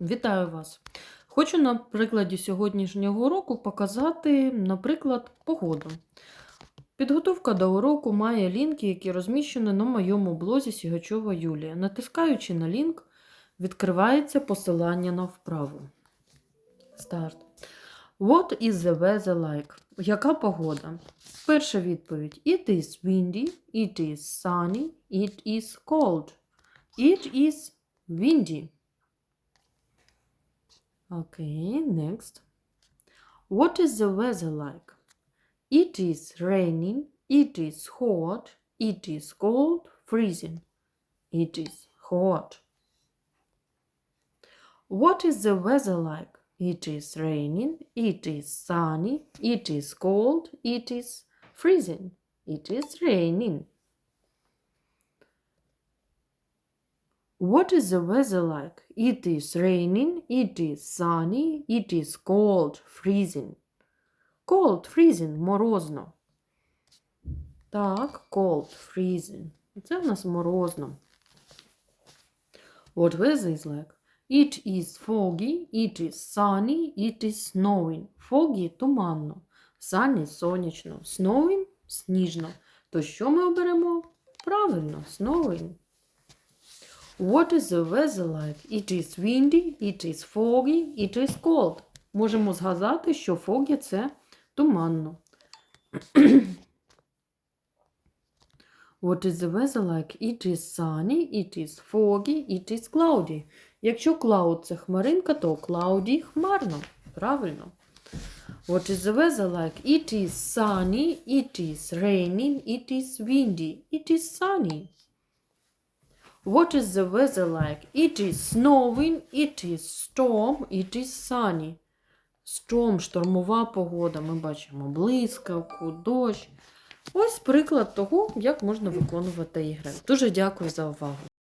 Вітаю вас! Хочу на прикладі сьогоднішнього уроку показати, наприклад, погоду. Підготовка до уроку має лінки, які розміщені на моєму блозі Сігачова Юлія. Натискаючи на лінк, відкривається посилання на вправу. Старт. What is the weather like? Яка погода? Перша відповідь: It is windy, it is sunny, it is cold. It is windy. Okay, next. What is the weather like? It is raining, it is hot, it is cold, freezing. It is hot. What is the weather like? It is raining, it is sunny, it is cold, it is freezing. It is raining. What is the weather like? It is raining, it is sunny, it is cold, freezing. Cold, freezing, морозно. Так, cold, freezing. Це в нас морозно. What weather is like? It is foggy, it is sunny, it is snowing. Foggy – туманно. Sunny – сонячно. Snowing – сніжно. То що ми оберемо? Правильно, snowing. What is the weather like? It is windy, it is foggy, it is cold. Можемо згадати, що foggy – це туманно. What is the weather like? It is sunny, it is foggy, it is cloudy. Якщо cloud – це хмаринка, то cloudy – хмарно. Правильно. What is the weather like? It is sunny, it is raining, it is windy, it is sunny. What is the weather like? It is snowing, it is storm, it is sunny. Storm – штормова погода. Ми бачимо блискавку, дощ. Ось приклад того, як можна виконувати ігри. Дуже дякую за увагу.